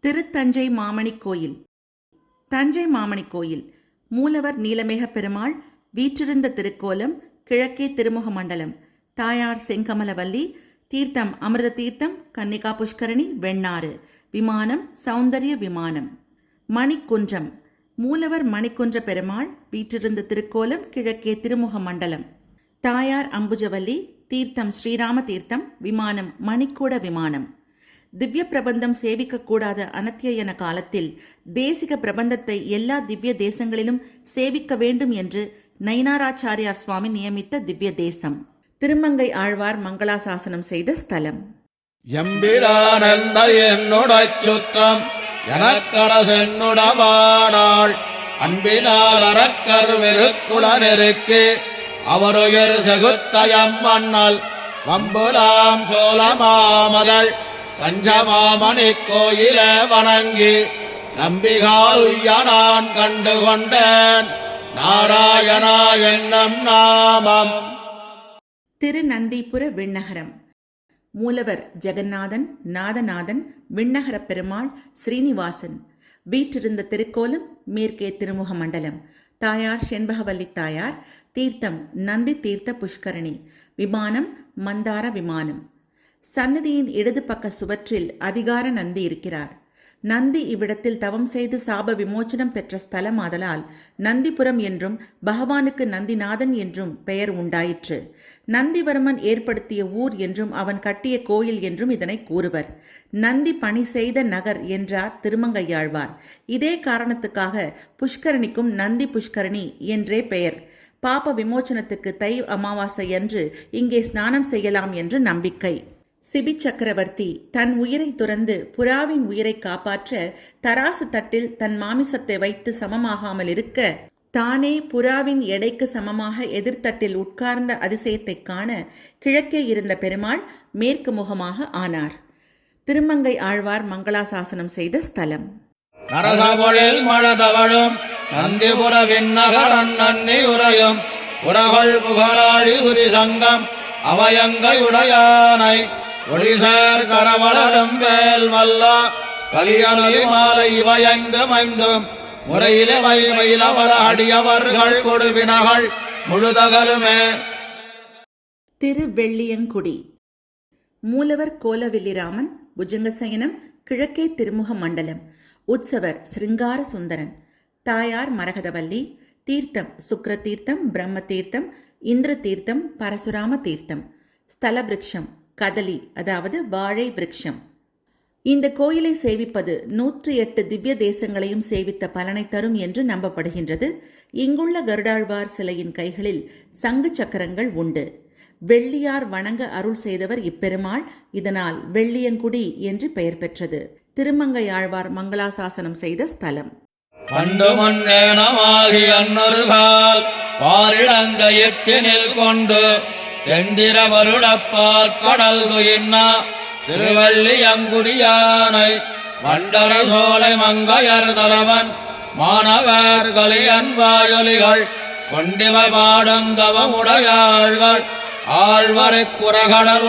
திருத்தஞ்சை மாமணி கோயில். தஞ்சை மாமணி கோயில். மூலவர் நீலமேக பெருமாள் வீற்றிருந்த திருக்கோலம் கிழக்கே திருமுக மண்டலம் தாயார் செங்கமலவல்லி தீர்த்தம் அமிர்த தீர்த்தம் கன்னிகா புஷ்கரணி வெண்ணாறு விமானம் சௌந்தரிய விமானம். மணிக்குன்றம். மூலவர் மணிக்குன்ற பெருமாள் வீற்றிருந்த திருக்கோலம் கிழக்கே திருமுக மண்டலம். தாயார் அம்புஜவல்லி தீர்த்தம் ஸ்ரீராம தீர்த்தம் விமானம் மணிக்கூட விமானம். திவ்ய பிரபந்தம் சேவிக்கக்கூடாத அனத்தியன காலத்தில் தேசிக பிரபந்தத்தை எல்லா திவ்ய தேசங்களிலும் சேவிக்க வேண்டும் என்று நயினாராச்சாரியார் சுவாமி நியமித்த திவ்ய தேசம். திருமங்கை ஆழ்வார் மங்களாசாசனம் செய்த ஸ்தலம். எம்பிரானந்த என்னுடச் சுற்றம் எனக்கரசென்னுடவானாள். அன்பினால் அறக்கர் வெறுக்குளனருக்கு அவருயர் செகுத்தயம் மன்னல் வம்புலாம் சோழமாமதள் தஞ்சமாமணி கோயில வணங்கி நம்பிகாளுய்ய நான் கண்டு கொண்டேன் நாராயணா என்னும் நாமம். திருநந்திபுர விண்ணகரம். மூலவர் ஜெகநாதன் நாதநாதன் விண்ணகரப் பெருமாள் ஸ்ரீனிவாசன். வீற்றிருந்த திருக்கோலம் மேற்கே திருமுக மண்டலம் தாயார் செண்பகவல்லி தாயார் தீர்த்தம் நந்தி தீர்த்த புஷ்கரணி. விமானம் மந்தார விமானம். சன்னதியின் இடது பக்க சுவற்றில் அதிகார நந்தி இருக்கிறார். நந்தி இவ்விடத்தில் தவம் செய்து சாப விமோச்சனம் பெற்ற ஸ்தலம் ஆதலால் நந்திபுரம் என்றும் பகவானுக்கு நந்திநாதன் என்றும் பெயர் உண்டாயிற்று. நந்திவர்மன் ஏற்படுத்திய ஊர் என்றும் அவன் கட்டிய கோயில் என்றும் இதனை கூறுவர். நந்தி பணி செய்த நகர் என்றார் திருமங்கையாழ்வார். இதே காரணத்துக்காக புஷ்கரணிக்கும் நந்தி புஷ்கரணி என்றே பெயர். பாப விமோச்சனத்துக்கு தை அமாவாசை அன்று இங்கே ஸ்நானம் செய்யலாம் என்று நம்பிக்கை. சிபி சக்கரவர்த்தி தன் உயிரை துறந்து புறாவின் உயிரை காப்பாற்ற தராசு தட்டில் தன் மாமிசத்தை வைத்து சமமாகாமல் இருக்க தானே புறாவின் எடைக்கு சமமாக எதிர்த்தட்டில் உட்கார்ந்த அதிசயத்தைக் காண கிழக்கே இருந்த பெருமாள் மேற்கு முகமாக ஆனார். திருமங்கை ஆழ்வார் மங்களாசாசனம் செய்த ஸ்தலம். நரசபொழில் மழதவழும் நன்னி உரையும் உரகொள் சுரிசங்கம் அவயங்கையுடையானை ஒளிசேர் கரவளரும் வேல் வல்ல கலியனொலி மாலை வயந்து மைந்தும் முறையிலே வைமையிலவர அடியவர்கள் கொடுவினகள் முழுதகலுமே. திருவெள்ளியங்குடி. மூலவர் கோலவில்லிராமன் புஜங்கசயனம் கிழக்கே திருமுக மண்டலம் உற்சவர் சிருங்கார சுந்தரன் தாயார் மரகதவல்லி தீர்த்தம் சுக்ர தீர்த்தம் பிரம்ம தீர்த்தம் இந்திர தீர்த்தம் பரசுராம தீர்த்தம் ஸ்தல கதலி அதாவது வாழை விருட்சம். இந்த கோயிலை சேவிப்பது நூற்றி எட்டு திவ்ய தேசங்களையும் சேவித்த பலனை தரும் என்று நம்பப்படுகின்றது. இங்குள்ள கருடாழ்வார் சிலையின் கைகளில் சங்கு சக்கரங்கள் உண்டு. வெள்ளியார் வணங்க அருள் செய்தவர் இப்பெருமாள் இதனால் வெள்ளியங்குடி என்று பெயர் பெற்றது. திருமங்கையாழ்வார் மங்களாசாசனம் செய்த ஸ்தலம். கொண்டு தெந்திர வருடப்பார் கடல் துயின்னா திருவள்ளியங்குடியானை வண்டர சோலை மங்கையர் தலைவன் மாணவர் கலியன் கொண்டிவ பாடங்கவமுடையாள்கள் ஆழ்வரை குறகடல்